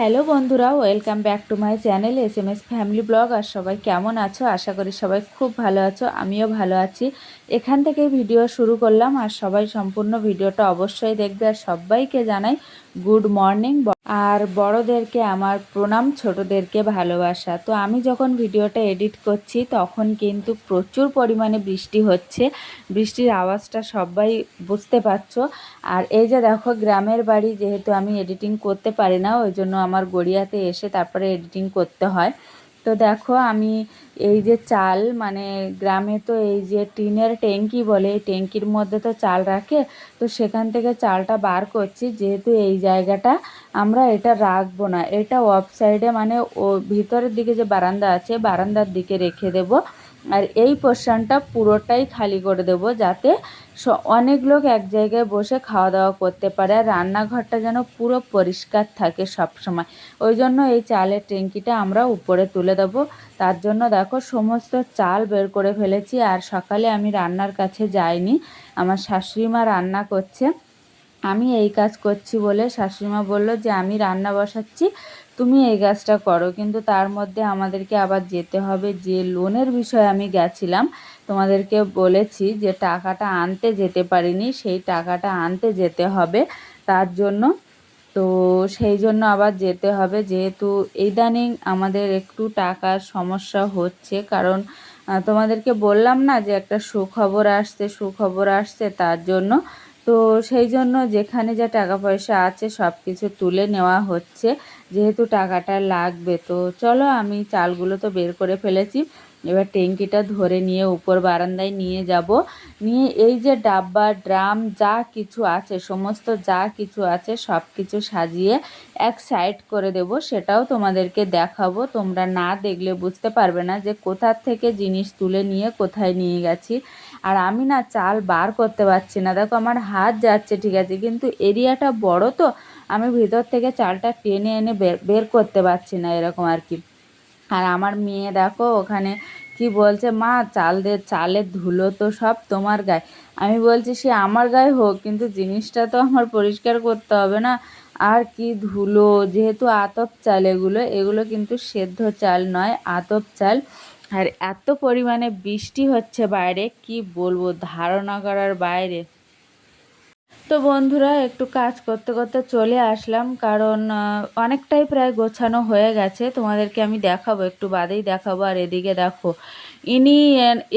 Hello বন্ধুরা, welcome back to my channel S M S family blog. আর সবাই কেমন আছো? আশা করি সবাই খুব ভালো আছো, আমিও ভালো আছি। এখান থেকে ভিডিও শুরু করলাম, আর সবাই সম্পূর্ণ ভিডিওটা অবশ্যই দেখবে, আর সবাইকে জানাই গুড মর্নিং আর বড়দেরকে আমার প্রণাম, ছোটদেরকে ভালোবাসা। তো আমি যখন ভিডিওটা এডিট করছি, তখন কিন্তু প্রচুর পরিমাণে বৃষ্টি হচ্ছে। বৃষ্টির আওয়াজটা সবাই বুঝতে পারছ। আর এই যে দেখো, গ্রামের বাড়ি যেহেতু আমি এডিটিং করতে পারি না, ওই জন্য আমার গড়িয়াতে এসে তারপরে এডিটিং করতে হয়। তো দেখো আমি এই যে চাল মানে গ্রামে তো এই যে টিনের ট্যাঙ্কি বলে, এই ট্যাঙ্কির মধ্যে তো চাল রাখে, তো সেখান থেকে চালটা বার করছি। যেহেতু এই জায়গাটা আমরা এটা রাখব না, এটা অফ সাইডে মানে ও ভিতরের দিকে যে বারান্দা আছে, বারান্দার দিকে রেখে দেব। আর এই পোর্শনটা পুরোটাই খালি করে দেব যাতে অনেক লোক এক জায়গায় বসে খাওয়া দাওয়া করতে পারে আর রান্নাঘরটা যেন পুরো পরিষ্কার থাকে সব সময় ওই জন্য এই চালের ট্যাঙ্কিটা আমরা উপরে তুলে দেব। তার জন্য দেখো সমস্ত চাল বের করে ফেলেছি আর সকালে আমি রান্নার কাছে যাইনি। আমার শাশুড়ি মা রান্না করছে। আমি এই কাজ করছি বলে শাশুড়িমা বলল যে, আমি রান্না বসাচ্ছি তুমি এই কাজটা করো, কিন্তু তার মধ্যে আমাদেরকে আবার যেতে হবে। যে লোনের বিষয়ে আমি গেছিলাম, তোমাদেরকে বলেছি যে টাকাটা আনতে যেতে পারিনি, সেই টাকাটা আনতে যেতে হবে। তার জন্য তো সেই জন্য আবার যেতে হবে। যেহেতু ইদানিং আমাদের একটু টাকার সমস্যা হচ্ছে, কারণ তোমাদেরকে বললাম না যে একটা সুখবর আসছে সুখবর আসছে, তার জন্য তো সেই জন্য যেখানে যা টাকা পয়সা আছে সব কিছু তুলে নেওয়া হচ্ছে, যেহেতু টাকাটা লাগবে। তো চলো আমি চালগুলো তো বের করে ফেলেছি। এবার ট্যাঙ্কিটা ধরে নিয়ে উপর বারান্দায় নিয়ে যাব। নিয়ে এই যে ডাব্বা, ড্রাম, যা কিছু আছে, সমস্ত যা কিছু আছে সব কিছু সাজিয়ে এক সাইড করে দেব। সেটাও তোমাদেরকে দেখাবো। তোমরা না দেখলে বুঝতে পারবে না যে কোথার থেকে জিনিস তুলে নিয়ে কোথায় নিয়ে গেছি। আর আমি না চাল বার করতে পারছি না। দেখো আমার হাত যাচ্ছে, ঠিক আছে, কিন্তু এরিয়াটা বড় তো, আমি ভিতর থেকে চালটা টেনে এনে বের করতে পারছি না এরকম আর কি। আর আমার মেয়ে দেখো ওখানে কি বলছে, মা চাল দে চালের ধুলো তো সব তোমার গায়ে। আমি বলছি, সে আমার গায়ে হোক, কিন্তু জিনিসটা তো আমার পরিষ্কার করতে হবে না। আর কি ধুলো, যেহেতু আতপ চাল এগুলো এগুলো কিন্তু সেদ্ধ চাল নয়, আতপ চাল। আর এত পরিমাণে বৃষ্টি হচ্ছে বাইরে, কি বলব? ধারণা করার বাইরে। তো বন্ধুরা, একটু কাজ করতে করতে চলে আসলাম, কারণ অনেকটাই প্রায় গোছানো হয়ে গেছে। তোমাদেরকে আমি দেখাবো, একটু বাদেই দেখাবো। আর এদিকে দেখো, ইনি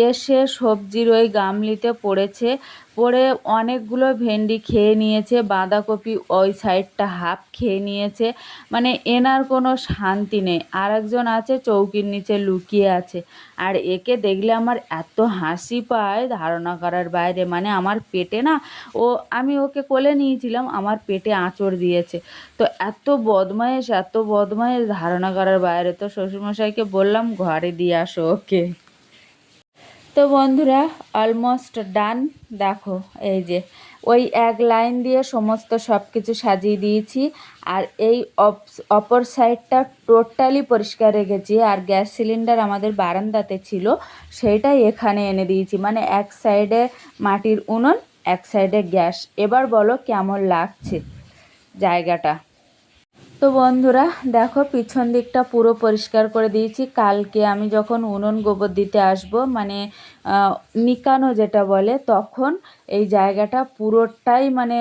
এসে সবজির ওই গামলিতে পড়েছে। পরে অনেকগুলো ভেন্ডি খেয়ে নিয়েছে, বাঁধাকপি ওই সাইডটা হাফ খেয়ে নিয়েছে। মানে এনার কোনো শান্তি নেই। আর একজন আছে, চৌকির নিচে লুকিয়ে আছে। আর একে দেখলে আমার এত হাসি পায় ধারণা করার বাইরে। মানে আমার পেটে না, ও, আমি ওকে কোলে নিয়েছিলাম, আমার পেটে আঁচড় দিয়েছে। তো এত বদমায়েশ এত বদমায়েশ ধারণা করার বাইরে। তো শ্বশুরমশাইকে বললাম, ঘরে দিয়ে আসো ওকে। তো বন্ধুরা অলমোস্ট ডান দেখো, এই যে, ওই এক লাইন দিয়ে সমস্ত সব কিছু সাজিয়ে দিয়েছি। আর এই অপর সাইডটা টোটালি পরিষ্কার রেখেছি। আর গ্যাস সিলিন্ডার আমাদের বারান্দাতে ছিল সেইটাই এখানে এনে দিয়েছি। মানে এক সাইডে মাটির উনুন, এক সাইডে গ্যাস। এবার বলো কেমন লাগছে জায়গাটা? তো বন্ধুরা, দেখো পিছন দিকটা পুরো পরিষ্কার করে দিয়েছি। কালকে আমি যখন উনুন গোবর দিতে আসব মানে নিকানো যেটা বলে, তখন এই জায়গাটা পুরোটাই মানে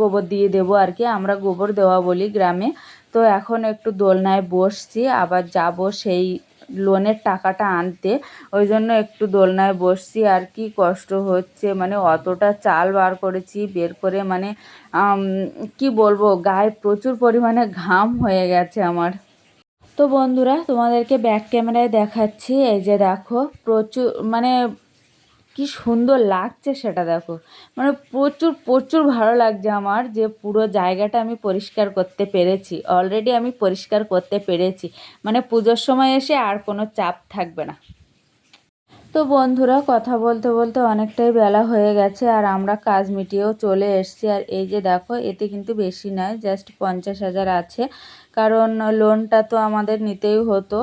গোবর দিয়ে দেবো আর কি। আমরা গোবর দেওয়া বলি গ্রামে। তো এখন একটু দোলনায় বসছি, আবার যাব সেই লোনের টাকাটা আনতে। ওই জন্য একটু দোলনায় বসছি, আর কি কষ্ট হচ্ছে। মানে অতটা চাল বার করেছি, বের করে মানে কি বলব, গায়ে প্রচুর পরিমাণে ঘাম হয়ে গেছে আমার। তো বন্ধুরা, তোমাদেরকে ব্যাক ক্যামেরায় দেখাচ্ছি। এই যে দেখো, প্রচুর মানে কি সুন্দর লাগছে সেটা দেখো। মানে প্রচুর প্রচুর ভালো লাগছে আমার যে পুরো জায়গাটা আমি পরিষ্কার করতে পেরেছি। অলরেডি আমি পরিষ্কার করতে পেরেছি। মানে পুজোর সময় এসে আর কোনো চাপ থাকবে না। তো বন্ধুরা, কথা বলতে বলতে অনেকটাই বেলা হয়ে গেছে আর আমরা কাজ মিটিয়েও চলে এসছি। আর এই যে দেখো, এতে কিন্তু বেশি নয়, জাস্ট পঞ্চাশ হাজার আছে। কারণ লোনটা তো আমাদের নিতেই হতো।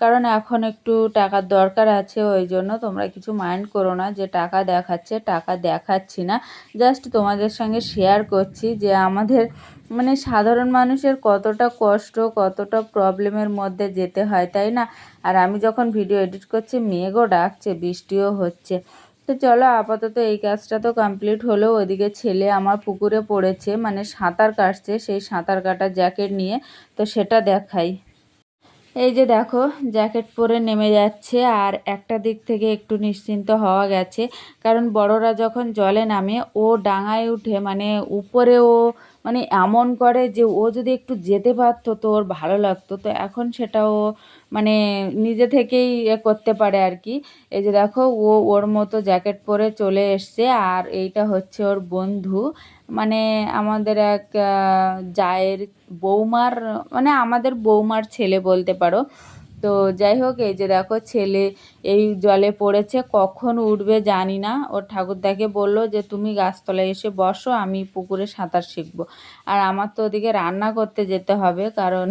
কারণ এখন একটু টাকার দরকার আছে, ওই জন্য তোমরা কিছু মাইন্ড করো না যে টাকা দেখাচ্ছে, টাকা দেখাচ্ছি না। জাস্ট তোমাদের সঙ্গে শেয়ার করছি যে আমাদের মানে সাধারণ মানুষের কতটা কষ্ট, কতটা প্রবলেমের মধ্যে যেতে হয়, তাই না? আর আমি যখন ভিডিও এডিট করছি, মেঘও ডাকছে, বৃষ্টিও হচ্ছে। তো চলো, আপাতত এই কাজটা তো কমপ্লিট হলো। ওদিকে ছেলে আমার পুকুরে পড়েছে মানে সাঁতার কাটছে, সেই সাঁতার কাটার জ্যাকেট নিয়ে। তো সেটা দেখাই। এই যে দেখো জ্যাকেট পরে নেমে যাচ্ছে, আর একটা দিক থেকে একটু নিশ্চিন্ত হওয়া গেছে। কারণ বড়রা যখন জলে নামে, ও ডাঙায় উঠে মানে উপরে ও মানে এমন করে যে ও যদি একটু যেতে পারতো, তো ওর ভালো লাগতো। তো এখন সেটা ও মানে নিজে থেকেই করতে পারে আর কি। এই যে দেখো, ও ওর মতো জ্যাকেট পরে চলে এসছে। আর এইটা হচ্ছে ওর বন্ধু। মানে আমাদের এক জায়ের বৌমার মানে আমাদের বৌমার ছেলে বলতে পারো। তো যাই হোক, এই যে দেখো ছেলে এই জলে পড়েছে, কখন উঠবে জানি না। ওর ঠাকুরদাকে বলল যে, তুমি গাছতলায় এসে বসো, আমি পুকুরে সাঁতার শিখব। আর আমার তো ওদিকে রান্না করতে যেতে হবে, কারণ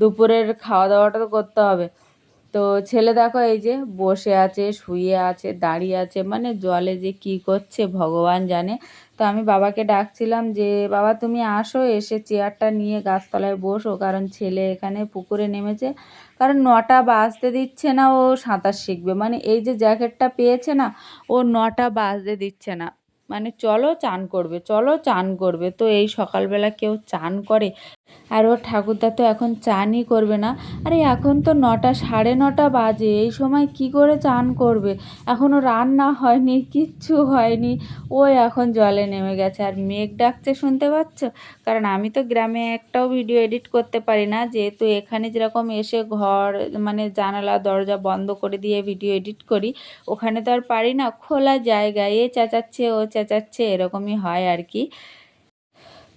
দুপুরের খাওয়া দাওয়াটা তো করতে হবে। তো ছেলে দেখো, এই যে বসে আছে, শুয়ে আছে, দাঁড়িয়ে আছে মানে জলে যে কি করছে ভগবান জানে। তো আমি বাবাকে ডাকছিলাম যে, বাবা, তুমি আসো, এসে চেয়ারটা নিয়ে গাছতলায় বসো। কারণ ছেলে এখানে পুকুরে নেমেছে। কারণ নটা বাজতে দিচ্ছে না, ও সাঁতার শিখবে। মানে এই যে জ্যাকেটটা পেয়েছে না, ও নটা বাজতে দিচ্ছে না। মানে চলো চান করবে, চলো চান করবে। তো এই সকালবেলা কেউ চান করে আর ওর ঠাকুরদা তো এখন চানই করবে না। আরে এখন তো নটা, সাড়ে নটা বাজে, এই সময় কি করে চান করবে? এখনও রান্না হয়নি, কিচ্ছু হয়নি। ও এখন জলে নেমে গেছে। আর মেঘ ডাকছে, শুনতে পাচ্ছ? কারণ আমি তো গ্রামে একটাও ভিডিও এডিট করতে পারি না। যেহেতু এখানে যেরকম এসে ঘর মানে জানালা, দরজা বন্ধ করে দিয়ে ভিডিও এডিট করি, ওখানে তো আর পারি না। খোলা জায়গায়, এ চেঁচাচ্ছে, ও চেঁচাচ্ছে, এরকমই হয় আর কি।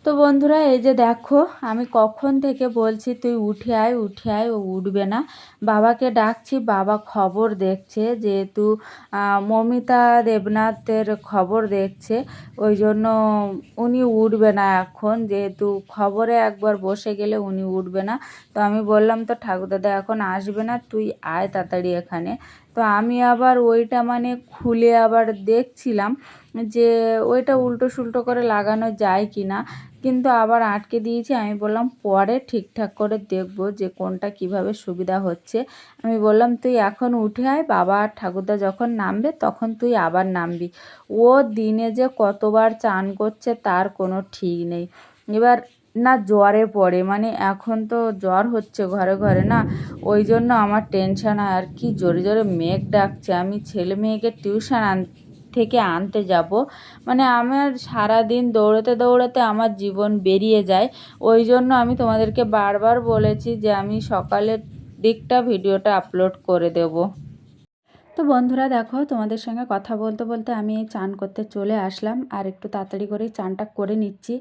তো বন্ধুরা, এই যে দেখো, আমি কখন থেকে বলছি, তুই উঠে আয় উঠে আয়, ও উঠবে না। বাবাকে ডাকছি, বাবা খবর দেখছে, যেহেতু মমিতা দেবনাথের খবর দেখছে, ওই জন্য উনি উঠবে না এখন, যেহেতু খবরে একবার বসে গেলে উনি উঠবে না। তো আমি বললাম, তো ঠাকুরদাদা এখন আসবে না, তুই আয় তাড়াতাড়ি এখানে। তো আমি আবার ওইটা মানে খুলে আবার দেখছিলাম যে ওইটা উল্টো সুল্টো করে লাগানো যায় কি না কিন্তু আবার আটকে দিয়েছি। আমি বললাম, পরে ঠিকঠাক করে দেখব যে কোনটা কীভাবে সুবিধা হচ্ছে। আমি বললাম, তুই এখন উঠে আয়, বাবা আর ঠাকুরদা যখন নামবে তখন তুই আবার নামবি। ও দিনে যে কতবার চান করছে তার কোনো ঠিক নেই। এবার না জ্বরে পড়ে মানে এখন তো জ্বর হচ্ছে ঘরে ঘরে না, ওই জন্য আমার টেনশান হয় আর কি জোরে জোরে মেঘ ডাকছে। আমি ছেলে মেয়েকে টিউশন আন থেকে আনতে যাব মানে আমার সারাদিন দৌড়াতে দৌড়াতে আমার জীবন বেরিয়ে যায়। ওই জন্য আমি তোমাদেরকে বারবার বলেছি যে আমি সকালের দিকটা ভিডিওটা আপলোড করে দেবো। তো বন্ধুরা দেখো, তোমাদের সঙ্গে কথা বলতে বলতে আমি চান করতে চলে আসলাম আর একটু তাড়াতাড়ি করে চানটা করে নিচ্ছি।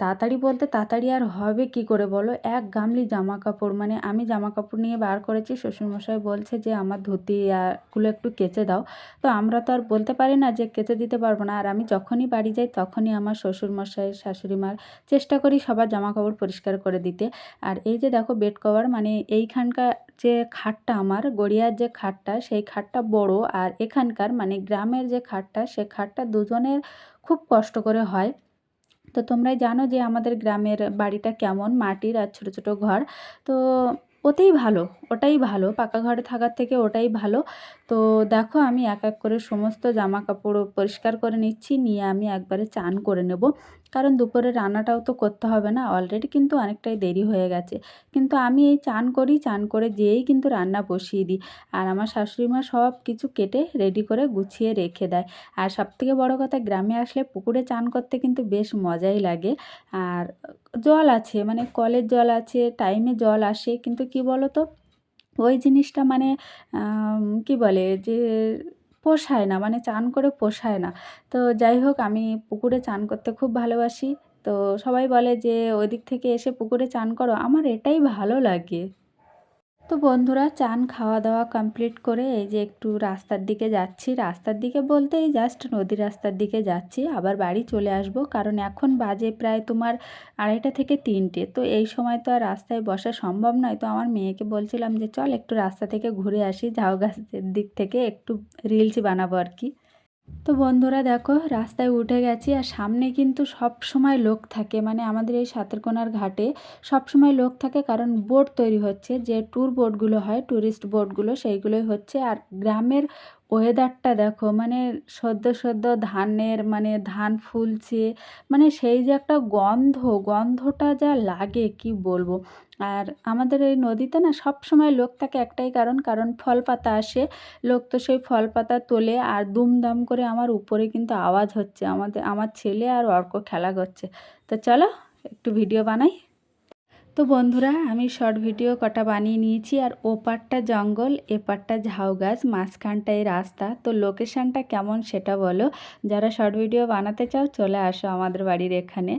তাড়াতাড়ি বলতে তাড়াতাড়ি আর হবে কি করে বলো? এক গামলি জামা কাপড় মানে আমি জামা কাপড় নিয়ে বার করেছি, শ্বশুরমশাই বলছে যে আমার ধুতিগুলো একটু কেচে দাও। তো আমরা তো আর বলতে পারি না যে কেচে দিতে পারব না, আর আমি যখনই বাড়ি যাই তখনই আমার শ্বশুরমশাই শাশুড়ি মার চেষ্টা করি সবার জামা কাপড় পরিষ্কার করে দিতে। আর এই যে দেখো, বেড কভার মানে এইখানকার যে খাটটা আমার, গড়িয়ার যে খাটটা, সেই খাটটা বড় আর এখানকার মানে গ্রামের যে খাটটা, সে খাটটা দুজনের খুব কষ্ট করে হয়। তো তোমরাই জানো যে আমাদের গ্রামের বাড়িটা কেমন, মাটির আর ছোটো ছোটো ঘর। তো ওতেই ভালো, ওটাই ভালো, পাকা ঘরে থাকার থেকে ওটাই ভালো। তো দেখো আমি এক এক করে সমস্ত জামা কাপড় পরিষ্কার করে নিচ্ছি, নিয়ে আমি একবারে চান করে নেব। কারণ দুপুরে রান্নাটাও তো করতে হবে না অলরেডি কিন্তু অনেকটাই দেরি হয়ে গেছে। কিন্তু আমি এই চান করি, চান করে যেয়েই কিন্তু রান্না বসিয়ে দিই। আর আমার শাশুড়ি মা সব কিছু কেটে রেডি করে গুছিয়ে রেখে দেয়। আর সবথেকে বড় কথা, গ্রামে আসলে পুকুরে চান করতে কিন্তু বেশ মজাই লাগে। আর জল আছে মানে কলের জল আছে টাইমে জল আসে, কিন্তু কি বলো তো ওই জিনিসটা মানে কি বলে যে পোষায় না মানে চান করে পোষায় না। তো যাই হোক, আমি পুকুরে চান করতে খুব ভালোবাসি। তো সবাই বলে যে ওই দিক থেকে এসে পুকুরে চান করো। আমার এটাই ভালো লাগে। তো বন্ধুরা চান খাওয়া দাওয়া কমপ্লিট করে এই যে একটু রাস্তার দিকে যাচ্ছি। রাস্তার দিকে বলতে এই জাস্ট নদীর রাস্তার দিকে যাচ্ছি। আবার বাড়ি চলে আসব কারণ এখন বাজে প্রায় তোমার আড়াইটা থেকে তিনটে। তো এই সময় তো আর রাস্তায় বসা সম্ভব নয়। তো আমার মেয়েকে বলছিলাম যে, চল একটু রাস্তা থেকে ঘুরে আসি। ঝাউ গাছের দিক থেকে একটু রিলস বানাবো আর কি। তো বন্ধুরা দেখো, রাস্তায় উঠে গেছি আর সামনে কিন্তু সব সময় লোক থাকে। মানে আমাদের এই সাতেরকোনার ঘাটে সব সময় লোক থাকে কারণ বোট তৈরি হচ্ছে। যে ট্যুর বোটগুলো হয় ট্যুরিস্ট বোটগুলো সেইগুলোই হচ্ছে। আর গ্রামের ওয়েদারটা দেখো মানে সদ্য সদ্য ধানের মানে ধান ফুলছে মানে সেই যে একটা গন্ধ, গন্ধটা যা লাগে, কি বলব? আর আমাদের এই নদীতে না সব সময় লোক থাকে একটাই কারণ কারণ ফল পাতা আসে, লোক তো সেই ফল পাতা তোলে আর দুমদাম করে আমার উপরে কিন্তু আওয়াজ হচ্ছে, আমাদের, আমার ছেলে আর অর্ক খেলা করছে। তো চলো, একটু ভিডিও বানাই। তো বন্ধুরা, আমি শর্ট ভিডিও কটা বানিয়ে নিয়েছি আর ওপারটা জঙ্গল এপারটা ঝাউ গাছ, মাঝখানটায় রাস্তা। তো লোকেশানটা কেমন সেটা বলো। যারা শর্ট ভিডিও বানাতে চাও, চলে আসো আমাদের বাড়ির এখানে।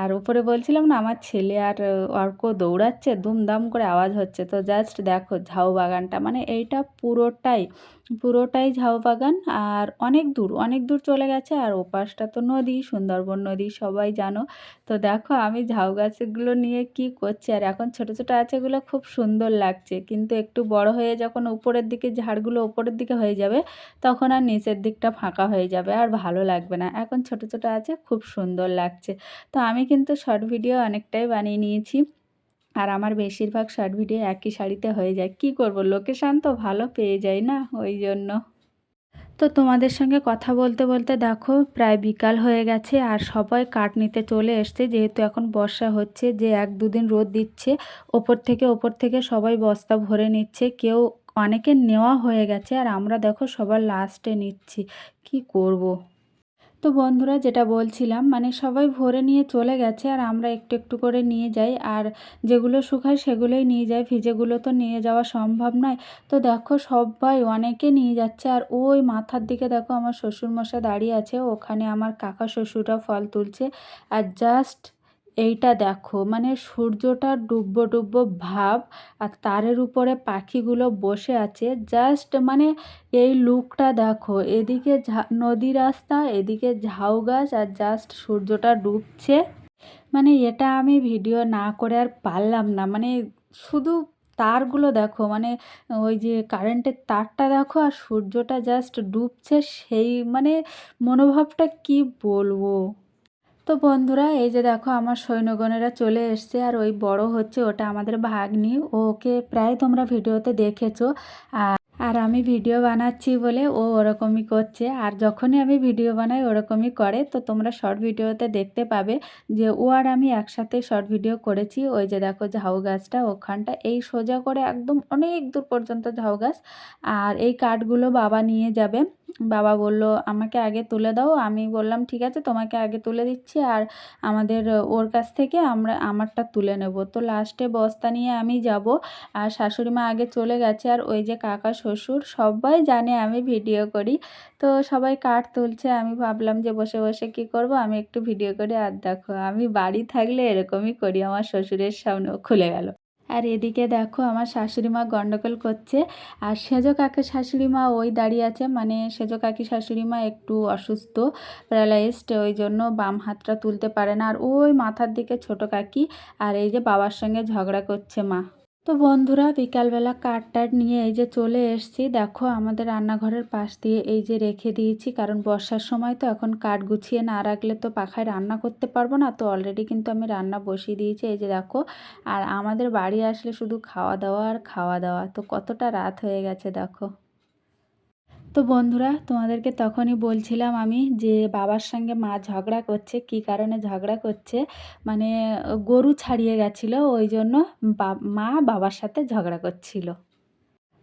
আর উপরে বলছিলাম না, আমার ছেলে আর অর্ক দৌড়াচ্ছে দুমদাম করে আওয়াজ হচ্ছে। তো জাস্ট দেখো, ঝাউ বাগানটা মানে এইটা পুরোটাই পুরোটাই ঝাউ বাগান আর অনেক দূর অনেক দূর চলে গেছে আর ওপাশটা তো নদী, সুন্দরবন নদী, সবাই জানো। তো দেখো আমি ঝাউ গাছগুলো নিয়ে কি করছি আর এখন ছোট ছোট আছে এগুলো খুব সুন্দর লাগছে। কিন্তু একটু বড় হয়ে যখন উপরের দিকে, ঝাড়গুলো উপরের দিকে হয়ে যাবে, তখন আর নিচের দিকটা ফাঁকা হয়ে যাবে আর ভালো লাগবে না। এখন ছোট ছোট আছে, খুব সুন্দর লাগছে। তো আমি কিন্তু শর্ট ভিডিও অনেকটাই বানিয়ে নিয়েছি। আর আমার বেশিরভাগ শর্ট ভিডিও একই শাড়িতে হয়ে যায়। কি করব? লোকেশান তো ভালো পেয়ে যাই না? ওই জন্য। তো তোমাদের সঙ্গে কথা বলতে বলতে দেখো, প্রায় বিকাল হয়ে গেছে আর সবাই কাঠ নিতে চলে এসছে। যেহেতু এখন বর্ষা হচ্ছে, যে এক দুদিন রোদ দিচ্ছে, ওপর থেকে ওপর থেকে সবাই বস্তা ভরে নিচ্ছে। কেউ অনেকের নেওয়া হয়ে গেছে আর আমরা দেখো সবার লাস্টে নিচ্ছি। কি করব। তো বন্ধুরা যেটা বলছিলাম মানে সবাই ভরে নিয়ে চলে গেছে আর আমরা একটু একটু করে নিয়ে যাই আর যেগুলো শুকায় সেগুলোই নিয়ে যাই। ভিজেগুলো তো নিয়ে যাওয়া সম্ভব নয়। তো দেখো সবাই অনেকে নিয়ে যাচ্ছে আর ওই মাথার দিকে দেখো আমার শ্বশুরমশাই দাঁড়িয়ে আছে, ওখানে আমার কাকা শ্বশুররা ফল তুলছে। আর জাস্ট এইটা দেখো মানে সূর্যটা ডুববো ডুববো ভাব আর তারের উপরে পাখিগুলো বসে আছে। জাস্ট মানে এই লুকটা দেখো, এদিকে নদী রাস্তা, এদিকে ঝাউ গাছ আর জাস্ট সূর্যটা ডুবছে। মানে এটা আমি ভিডিও না করে আর পারলাম না মানে শুধু তারগুলো দেখো মানে ওই যে কারেন্টের তারটা দেখো আর সূর্যটা জাস্ট ডুবছে সেই মানে মনোভাবটা কি বলব? তো বন্ধুরা, এই যে দেখো আমার সৈন্যগণেরা চলে এসছে আর ওই বড় হচ্ছে ওটা আমাদের ভাগ্নি। ওকে প্রায় তোমরা ভিডিওতে দেখেছ। আর আর আমি ভিডিও বানাচ্ছি বলে ও ওরকমই করছে। আর যখনই আমি ভিডিও বানাই ওরকমই করে। তো তোমরা শর্ট ভিডিওতে দেখতে পাবে যে ও আর আমি একসাথে শর্ট ভিডিও করেছি। ওই যে দেখো ঝাউ গাছটা, ওখানটা এই সোজা করে একদম অনেক দূর পর্যন্ত ঝাউ গাছ। আর এই কাঠগুলো বাবা নিয়ে যাবে। বাবা বলল, আমাকে আগে তুলে দাও। আমি বললাম, ঠিক আছে, তোমাকে আগে তুলে দিচ্ছি আর আমাদের, ওর কাছ থেকে আমরা, আমারটা তুলে নেব। তো লাস্টে বস্তা নিয়ে আমি যাব আর শাশুড়ি মা আগে চলে গেছে আর ওই যে কাকা, শ্বশুর সবাই জানে আমি ভিডিও করি। তো সবাই কাঠ তুলছে, আমি ভাবলাম যে বসে বসে কি করব? আমি একটু ভিডিও করে আর দেখো, আমি বাড়ি থাকলে এরকমই করি, আমার শ্বশুরের সামনেও খুলে গেল। আর এদিকে দেখো আমার শাশুড়ি মা গন্ডগোল করছে। আর সেজ কাকি শাশুড়ি মা ওই দাঁড়িয়ে আছে। মানে সেজ কাকি শাশুড়ি মা একটু অসুস্থ, প্যারালাইজড, ওই জন্য বাম হাতটা তুলতে পারে না। আর ওই মাথার দিকে ছোট কাকি আর এই যে বাবার সঙ্গে ঝগড়া করছে মা। তো বন্ধুরা, বিকালবেলা কাঠ টাট নিয়ে এই যে চলে এসছি। দেখো, আমাদের রান্নাঘরের পাশ দিয়ে এই যে রেখে দিয়েছি, কারণ বর্ষার সময় তো এখন কাঠ গুছিয়ে না রাখলে তো পাখায় রান্না করতে পারব না। তো অলরেডি কিন্তু আমি রান্না বসিয়ে দিয়েছি, এই যে দেখো। আর আমাদের বাড়ি আসলে শুধু খাওয়া দাওয়া আর খাওয়া দাওয়া। তো কতটা রাত হয়ে গেছে, দেখো। তো বন্ধুরা, তোমাদেরকে তখনই বলছিলাম আমি যে বাবার সঙ্গে মা ঝগড়া করছে, কি কারণে ঝগড়া করছে? মানে গরু ছাড়িয়ে গেছিল, ওই জন্য মা বাবার সাথে ঝগড়া করছিল।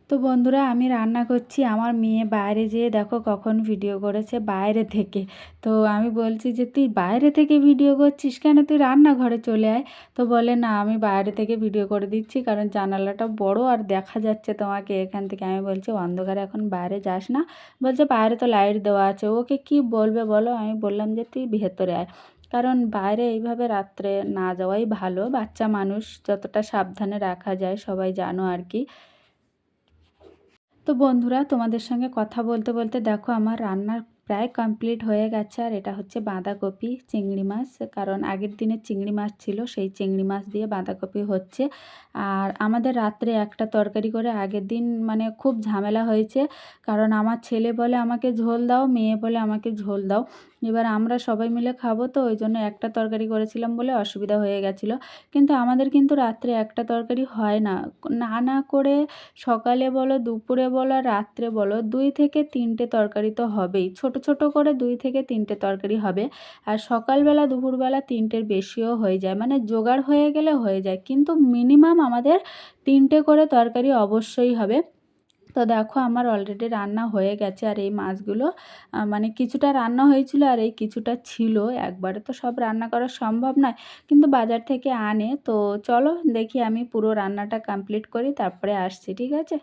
তো বন্ধুরা, আমি রান্না করছি। আমার মেয়ে বাইরে যেয়ে দেখো কখন ভিডিও করেছে বাইরে থেকে। তো আমি বলছি যে, তুই বাইরে থেকে ভিডিও করছিস কেন? তুই রান্নাঘরে চলে আয়। তো বলে, না, আমি বাইরে থেকে ভিডিও করে দিচ্ছি, কারণ জানালাটা বড় আর দেখা যাচ্ছে তোমাকে এখান থেকে। আমি বলছি, অন্ধকারে এখন বাইরে যাস না। বলছে, বাইরে তো লাইট দেওয়া আছে। ওকে কি বলবে বলো? আমি বললাম যে, তুই ভেতরে আয়। কারণ বাইরে এইভাবে রাত্রে না যাওয়াই ভালো। বাচ্চা মানুষ যতটা সাবধানে রাখা যায়, সবাই জানো আর কি। তো বন্ধুরা তোমাদের সঙ্গে কথা বলতে বলতে দেখো আমার রান্নার প্রায় কমপ্লিট হয়ে গেছে আর এটা হচ্ছে বাঁধাকপি, চিংড়ি মাছ। কারণ আগের দিনে চিংড়ি মাছ ছিল, সেই চিংড়ি মাছ দিয়ে বাঁধাকপি হচ্ছে। আর আমাদের রাত্রে একটা তরকারি করে আগের দিন মানে খুব ঝামেলা হয়েছে। কারণ আমার ছেলে বলে, আমাকে ঝোল দাও, মেয়ে বলে, আমাকে ঝোল দাও। এবার আমরা সবাই মিলে খাব তো, ওই জন্য একটা তরকারি করেছিলাম বলে অসুবিধা হয়ে গেছিল। কিন্তু আমাদের কিন্তু রাত্রে একটা তরকারি হয় না। না না করে সকালে বলো, দুপুরে বলো রাত্রে বলো, দুই থেকে তিনটে তরকারি তো হবেই। ছোট ছোট করে দুই থেকে তিনটে তরকারি হবে। আর সকালবেলা, দুপুরবেলা তিনটের বেশিও হয়ে যায়। মানে জোগাড় হয়ে গেলে হয়ে যায়। কিন্তু মিনিমাম আমাদের তিনটে করে তরকারি অবশ্যই হবে। তো দেখো আমার অলরেডি রান্না হয়ে গেছে। আর এই মাছগুলো মানে কিছুটা রান্না হয়েছিল আর এই কিছুটা ছিল। একবারে তো সব রান্না করা সম্ভব নয়। কিন্তু বাজার থেকে আনে। তো চলো দেখি আমি পুরো রান্নাটা কমপ্লিট করি, তারপরে আসছি, ঠিক আছে?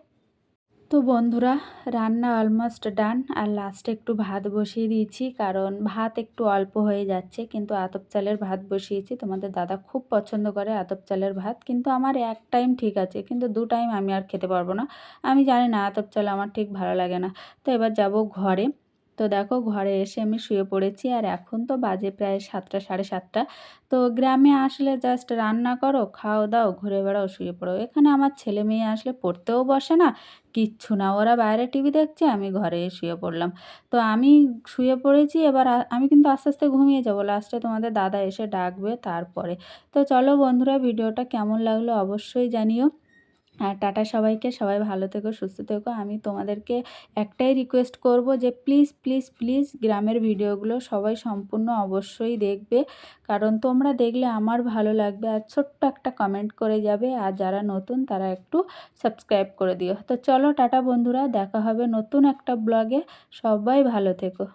তো বন্ধুরা, রান্না অলমোস্ট ডান আর লাস্টে একটু ভাত বসিয়ে দিয়েছি, কারণ ভাত একটু অল্প হয়ে যাচ্ছে, কিন্তু আতপ চালের ভাত বসিয়েছি। তোমাদের দাদা খুব পছন্দ করে আতপ চালের ভাত, কিন্তু আমার এক টাইম ঠিক আছে, কিন্তু দু টাইম আমি আর খেতে পারব না। আমি জানি না আতপ চাল আমার ঠিক ভালো লাগে না। তো এবার যাব ঘরে। তো দেখো ঘরে এসে আমি শুয়ে পড়েছি আর এখন তো বাজে প্রায় সাতটা, সাড়ে সাতটা। তো গ্রামে আসলে জাস্ট রান্না করো, খাও দাও, ঘুরে বেড়াও, শুয়ে পড়ো। এখানে আমার ছেলে মেয়ে আসলে পড়তেও বসে না, কিচ্ছু না। ওরা বাইরে টিভি দেখছে, আমি ঘরে শুয়ে পড়লাম। তো আমি শুয়ে পড়েছি, এবার আমি কিন্তু আস্তে আস্তে ঘুমিয়ে যাব। লাস্টে তোমাদের দাদা এসে ডাকবে তারপরে। তো চলো বন্ধুরা, ভিডিওটা কেমন লাগল অবশ্যই জানিও। আর টাটা সবাইকে, সবাই ভালো থেকো, সুস্থ থেকো। আমি তোমাদেরকে একটাই রিকোয়েস্ট করব যে প্লিজ প্লিজ প্লিজ গ্রামের ভিডিওগুলো সবাই সম্পূর্ণ অবশ্যই দেখবে। কারণ তোমরা দেখলে আমার ভালো লাগবে আর ছোট্ট একটা কমেন্ট করে যাবে। আর যারা নতুন তারা একটু সাবস্ক্রাইব করে দিও। তো চলো টাটা বন্ধুরা, দেখা হবে নতুন একটা ব্লগে সবাই ভালো থেকো।